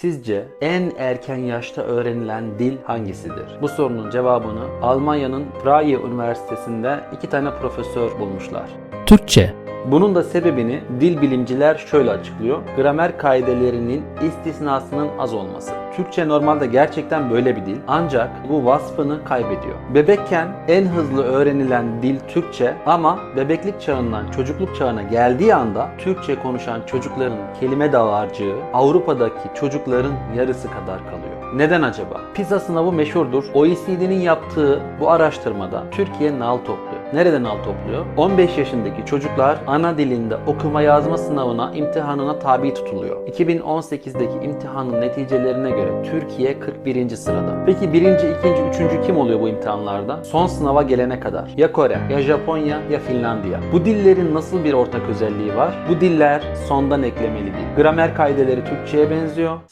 Sizce en erken yaşta öğrenilen dil hangisidir? Bu sorunun cevabını Almanya'nın Praia Üniversitesi'nde iki tane profesör bulmuşlar. Türkçe, Bunun da sebebini dil bilimciler şöyle açıklıyor. Gramer kaidelerinin istisnasının az olması. Türkçe normalde gerçekten böyle bir dil ancak bu vasfını kaybediyor. Bebekken en hızlı öğrenilen dil Türkçe ama bebeklik çağından çocukluk çağına geldiği anda Türkçe konuşan çocukların kelime dağarcığı Avrupa'daki çocukların yarısı kadar kalıyor. Neden acaba? PISA sınavı meşhurdur. OECD'nin yaptığı bu araştırmada Türkiye nal topluyor. Nereden nal topluyor? 15 yaşındaki çocuklar ana dilinde okuma yazma sınavına, imtihanına tabi tutuluyor. 2018'deki imtihanın neticelerine göre Türkiye 41. sırada. Peki birinci, ikinci, üçüncü kim oluyor bu imtihanlarda? Son sınava gelene kadar. Ya Kore, ya Japonya, ya Finlandiya. Bu dillerin nasıl bir ortak özelliği var? Bu diller sondan eklemeli değil. Gramer kaideleri Türkçe'ye benziyor.